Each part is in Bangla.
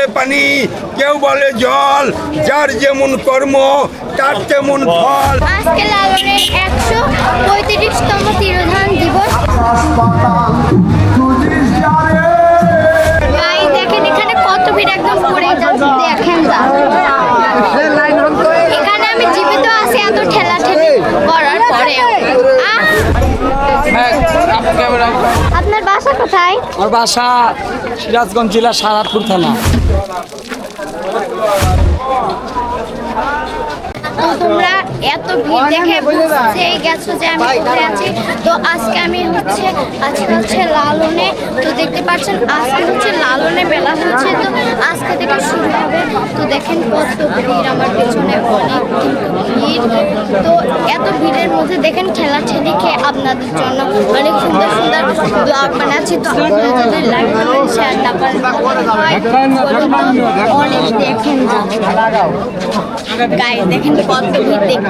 বলে পানি। কেউ বলে জল যার যেমন কর্ম তার তেমন ফল। আজকে লালনের একশো পঁয়ত্রিশতম তিরোধান দিবস। দেখেন এখানে কত ভিড় একদম পড়ে যাচ্ছে। দেখেন এখানে আমি জীবিত আছি এত ঠেলা ঠেলি করার পরে আপনার বাসা কোথায়? আমার বাসা সিরাজগঞ্জ জেলা সারাতপুর থানা। এত ভিড় দেখে বুঝতেই গেছো যে আমি কোথায় আছি? তো আজকে আমি হচ্ছে আজকে হচ্ছে লালনে তো দেখতে পাচ্ছেন আজকে হচ্ছে লালনে বেলা হচ্ছে তো আজকে থেকে শুরু হবে। তো দেখেন কত ভিড় আমার পেছনে অনেক ভিড়। তো এত ভিড়ের মধ্যে দেখেন ঠেলা ঠেলি খেয়ে আপনাদের জন্য অনেক সুন্দর সুন্দর ব্লগ বানাচ্ছি। তো আপনারা যদি লাইক কমেন্ট শেয়ার না করেন অনেক দেখেন গায়ে দেখেন কত ভিড় দেখতে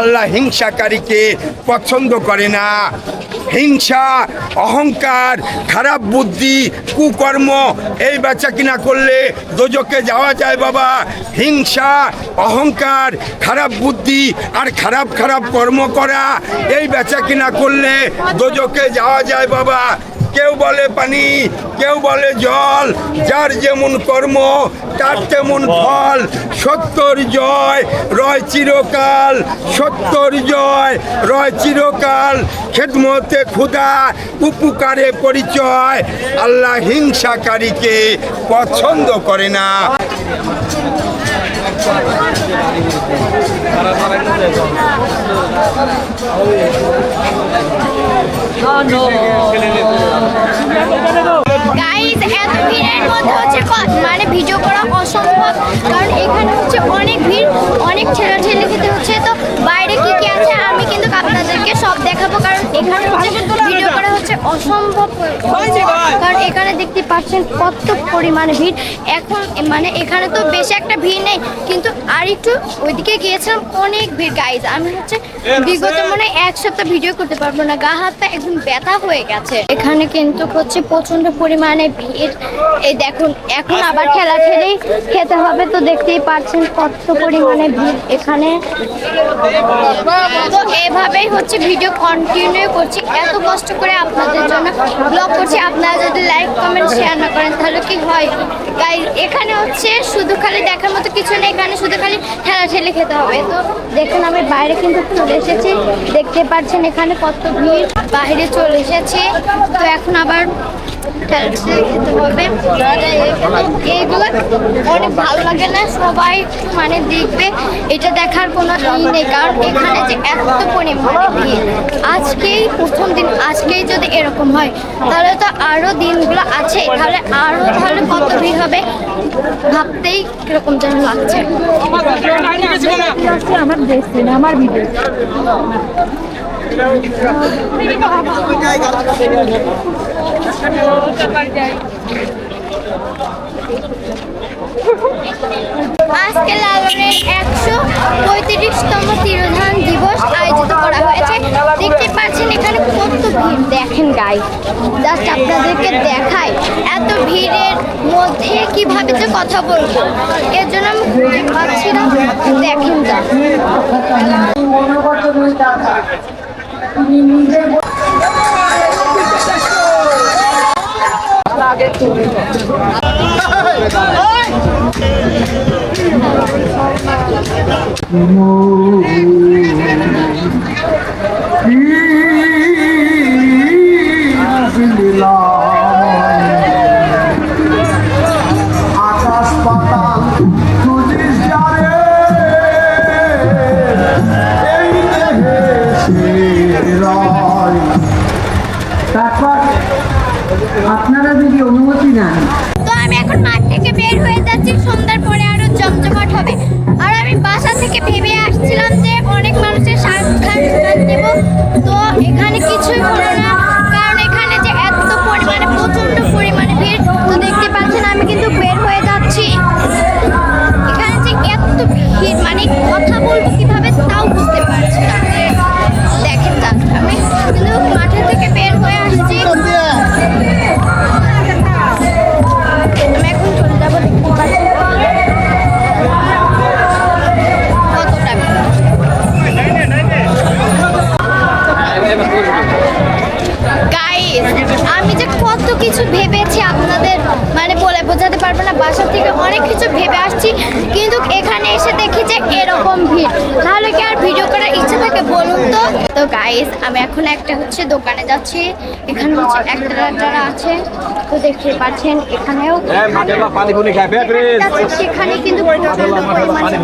আল্লাহ হিংসাকারীকে পছন্দ করে না। হিংসা, অহংকার, খারাপ বুদ্ধি, কুকর্ম, এই বেচা কিনা করলে দোজকে যাওয়া যায় বাবা। হিংসা, অহংকার, খারাপ বুদ্ধি আর খারাপ খারাপ কর্ম করা, এই বেচা কিনা করলে দোজকে যাওয়া যায় বাবা। কেউ বলে পানি কেউ বলে জল যার যেমন কর্ম তার তেমন ফল। সত্যর জয় রয় চিরকাল সত্যর জয় রয় চিরকাল। খেদমতে ক্ষুদা উপকারে পরিচয়। আল্লাহ হিংসাকারীকে পছন্দ করে না। গাইস এত ভিড়ের মধ্যে হচ্ছে মানে ভিডিও করা অসম্ভব। কারণ এখানে হচ্ছে অনেক ভিড়, অনেক ঠেলাঠেলি খেতে হচ্ছে। তো বাইরে কি কি আছে, আমি কিন্তু আপনাদেরকে সব দেখাবো। কারণ এখানে ভিডিও করা হচ্ছে অসম্ভব। দেখতে পাচ্ছেন কত পরিমাণে ভিড়। এখন মানে এখানে তো বেশি একটা ভিড় নেই কিন্তু আর একটু ওইদিকে গিয়েছিলাম অনেক ভিড়। গাইজ আমি হচ্ছে বিগত মনে এক সপ্তাহ ভিডিও করতে পারব না। গা হাতটা একদম ব্যথা হয়ে গেছে। এখানে কিন্তু হচ্ছে প্রচণ্ড পরিমাণে ভিড়। এই দেখুন এখন আবার খেলা ঠেলেই খেতে হবে তো দেখতেই পাচ্ছেন কত পরিমাণে ভিড় এখানে। তো এভাবেই হচ্ছে ভিডিও কন্টিনিউ করছি। এত কষ্ট করে আপনাদের জন্য ব্লগ করছি। আপনারা যদি লাইক কমেন্ট শেয়ার না করেন, তাহলে কি হয়? গাইজ এখানে হচ্ছে শুধু খালি দেখার মতো কিছু নেই, এখানে শুধু খালি ঠেলা ঠেলে খেতে হবে। তো দেখুন, আমি বাইরে কিন্তু চলে এসেছি। দেখতে পাচ্ছেন এখানে কত ভিড়। বাইরে চলে এসেছে। তো এখন আবার খেতে হবে। এইগুলো অনেক ভালো লাগে না সবাই মানে দেখবে। এটা দেখার কোনো ই নেই কারণ এখানে যে এত পরিমাণে ভিড়। আজকেই প্রথম দিন আজকেই যদি এরকম হয় তাহলে তো আরও দিনগুলো আছে। তাহলে আরও তাহলে কত ভিড় হবে? ভাবতেই কীরকম যেন লাগছে। আমার না আমার ভিডিও আজকে লালনের একশো পঁয়ত্রিশতম তিরোধান দিবস আয়োজিত করা হয়েছে। দেখতে পাচ্ছেন এখানে কত ভিড়। দেখেন গাই জাস্ট আপনাদেরকে দেখাই এত ভিড়ের মধ্যে কীভাবে যে কথা বলব। এর জন্য আমি খুঁজে পাচ্ছি না। দেখেন যা আকাশ পাতাল খুঁজিস যারে এই দেহে সে রয় তারপর আপনারা যদি অনুমতি নেন। তো আমি এখন মাঠ থেকে বের হয়ে যাচ্ছি, সন্ধ্যার পরে আরও জমজমাট হবে। আর আমি বাসা থেকে ভেবে আসছিলাম যে অনেক মানুষের সাক্ষাৎ নেব। তো এখানে কিছুই হলো না, কারণ এখানে যে এত পরিমাণে, প্রচণ্ড পরিমাণে ভিড়, তো দেখতে পাচ্ছেন আমি কিন্তু বের হয়ে যাচ্ছি। এখানে যে এত ভিড় মানে কথা বলব কীভাবে তাও বুঝতে পারছি না। দেখেন আমি কিন্তু মাঠে থেকে বের হয়ে আসছি। গাইস আমি যে কত কিছু ভেবেছি আপনাদের মানে বলে বোঝাতে পারব না বাসা থেকে অনেক কিছু ভেবে আসছি কিন্তু এখানে এসে দেখি যে এরকম ভিড়। তাহলে কি আর ভিডিও করার ইচ্ছা থাকে বলুন তো? তো গাইস আমি এখন একটা হচ্ছে দোকানে যাচ্ছি এখানে হচ্ছে একটা যারা আছে তো দেখতে পাচ্ছেন এখানেও সেখানে কিন্তু প্রচণ্ড পরিমাণে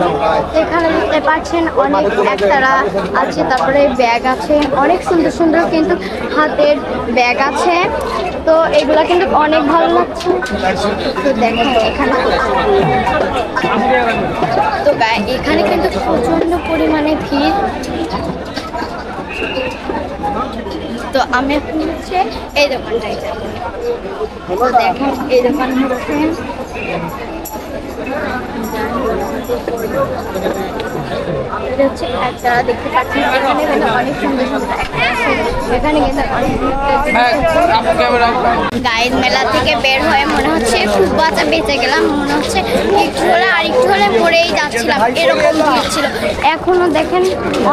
এখানে দেখতে পাচ্ছেন অনেক একতারা আছে তারপরে ব্যাগ আছে অনেক সুন্দর সুন্দর কিন্তু হাতের ব্যাগ আছে। তো এগুলা কিন্তু অনেক ভালো লাগছে। তো এখানে তো এখানে কিন্তু প্রচণ্ড পরিমাণে ভিড়। তো আমি এখন হচ্ছে এই দোকানটায় যাব। তো দেখেন এই দোকান হচ্ছে এটা হচ্ছে একটা দেখতে পাচ্ছেন এখানে কিন্তু অনেক সুন্দর সুন্দর এখানে কিন্তু গাইড মেলা থেকে বের হয়ে মনে হচ্ছে খুব বাঁচা বেঁচে গেলাম মনে হচ্ছে একটু হলে আর একটু হলে মরেই যাচ্ছিলাম এরকম ভিড় ছিল। এখনও দেখেন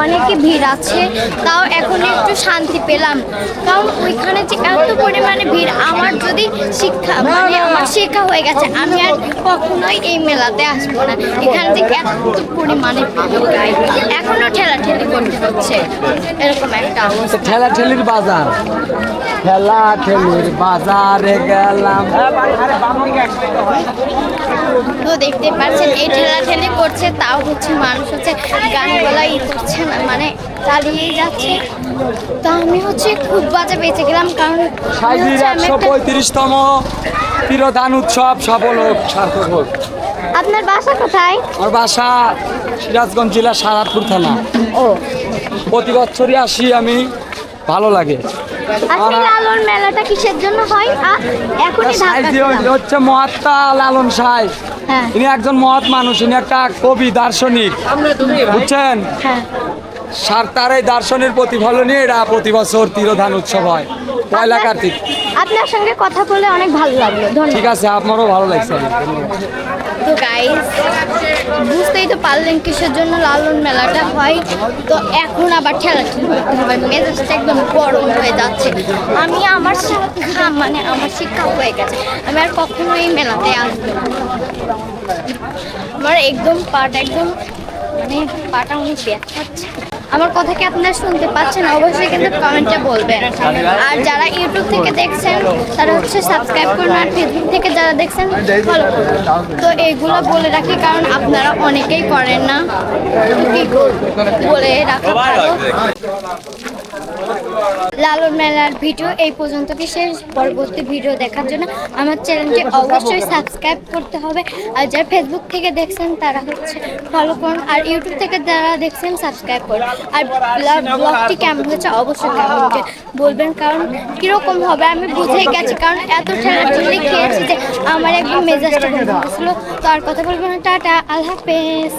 অনেকে ভিড় আছে তাও এখন একটু শান্তি পেলাম। কারণ ওইখানে যে এত পরিমাণে ভিড় আমার যদি শিক্ষা মানে আমার শিক্ষা হয়ে গেছে আমি আর কখনোই এই মেলাতে আসব না। এখানে যে এত পরিমাণে ভিড় এখনও ঠেলাঠেলি করতে হচ্ছে। এরকম একটা অবস্থা। ঠেলা ঠেলির বাজার। ঠেলা ঠেলির বাজারে গেলাম। তো দেখতে পাচ্ছেন এই ঠেলা ঠেলি করছে তাও হচ্ছে মানুষ হচ্ছে গানগুলা ই করছে না মানে চালিয়েই যাচ্ছে। তো আমি হচ্ছে খুব বাজে বেঁচে গেলাম কারণ সাইজির একশো পঁয়ত্রিশতম তিরোধান উৎসব সফল হোক সার্থক হোক। আপনার বাসা কোথায়? আমার বাসা সিরাজগঞ্জ জেলা সারাদপুর থানা। ও। প্রতি বছরই আসি আমি ভালো লাগে। আজকে লালন মেলাটা কিসের জন্য হয়? এখনই ঢাকা হচ্ছে মহাত্মা লালন সাই। হ্যাঁ। ইনি একজন মহৎ মানুষ ইনি একটা কবি দার্শনিক। বুঝছেন? হ্যাঁ। সার তার এই প্রতিফলনই এটা প্রতি বছর তিরোধান উৎসব হয়। পয়লা কার্তিক। আপনার সঙ্গে কথা বলে অনেক ভালো লাগল। ঠিক আছে আপনারও ভালো লাগছে। তো গাইস বুঝতেই তো পারলেন কিসের জন্য লালন মেলাটা হয়। তো এখন আবার খেলা করতে হবে। মেজাজটা একদম গরম হয়ে যাচ্ছে। আমি আমার মানে আমার শিক্ষা হয়ে গেছে। আমি আর কখনো এই মেলাতে আসব না। আমার একদম পাট, একদম মানে পাটা অনেক ব্যথাচ্ছে আমার কথা কি আপনারা শুনতে পাচ্ছেন? অবশ্যই কিন্তু কমেন্টে বলবেন। আর যারা ইউটিউব থেকে দেখছেন, তারা হচ্ছে সাবস্ক্রাইব করুন, আর ফেসবুক থেকে যারা দেখছেন ফলো করুন। তো এইগুলো বলে রাখি, কারণ আপনারা অনেকেই করেন না। বলে রাখা ভালো? লালন মেলার ভিডিও এই পর্যন্ত কি শেষ? পরবর্তী ভিডিও দেখার জন্য আমার চ্যানেলটি অবশ্যই সাবস্ক্রাইব করতে হবে। আর যারা ফেসবুক থেকে দেখছেন, তারা হচ্ছে ফলো করুন। আর ইউটিউব থেকে যারা দেখছেন সাবস্ক্রাইব করুন। আর ব্লগটি কেমন হয়েছে? অবশ্যই কেমন বলবেন, কারণ কীরকম হবে আমি বুঝেই গেছি। কারণ এত ঠেলাঠেলি খেয়েছি যে আমার একদম মেজাজটা হয়েছিল তো আর কথা বলব না। টাটা, আল্লাহ হাফেজ।